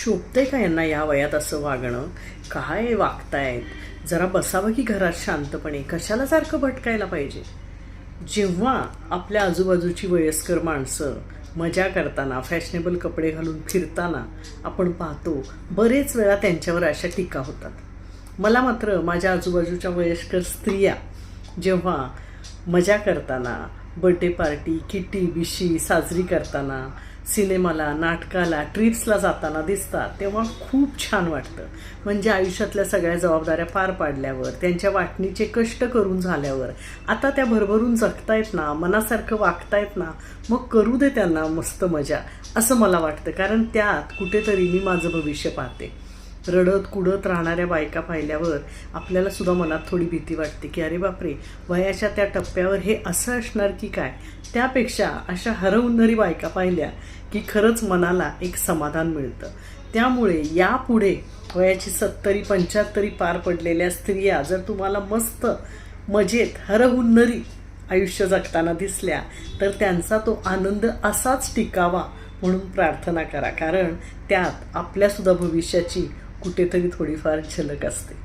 शोभते का यांना या वयात असं वागणं काय वागतायत? जरा बसावं की घरात शांतपणे? कशाला सारखं भटकायला पाहिजे? जेव्हा आपल्या आजूबाजूची वयस्कर माणसं मजा करताना फॅशनेबल कपडे घालून फिरताना आपण पाहतो बरेच वेळा त्यांच्यावर अशा टीका होतात. मला मात्र माझ्या आजूबाजूच्या वयस्कर स्त्रिया जेव्हा मजा करताना बर्थडे पार्टी किटी बिशी साजरी करताना सिनेमाला नाटकाला ट्रिप्सला जाताना दिसतात तेव्हा खूप छान वाटतं. म्हणजे आयुष्यातल्या सगळ्या जबाबदाऱ्या पार पाडल्यावर त्यांच्या वाटणीचे कष्ट करून झाल्यावर आता त्या भरभरून जगतायत ना मनासारखं वागतायत ना मग करू दे त्यांना मस्त मजा असं मला वाटतं. कारण त्यात कुठेतरी मी माझं भविष्य पाहते. रडत कुडत राहणाऱ्या बायका पाहिल्यावर आपल्याला सुद्धा मनात थोडी भीती वाटते की अरे बापरे वयाच्या त्या टप्प्यावर हे असं असणार की काय? त्यापेक्षा अशा हरवणारी बायका पाहिल्या की खरंच मनाला एक समाधान मिळतं. त्यामुळे यापुढे वयाची सत्तरी पंच्याहत्तरी पार पडलेल्या स्त्रिया जर तुम्हाला मस्त मजेत हरहुन्नरी आयुष्य जगताना दिसल्या तर त्यांचा तो आनंद असाच टिकावा म्हणून प्रार्थना करा. कारण त्यात आपल्यासुद्धा भविष्याची कुठेतरी थोडीफार झलक असते.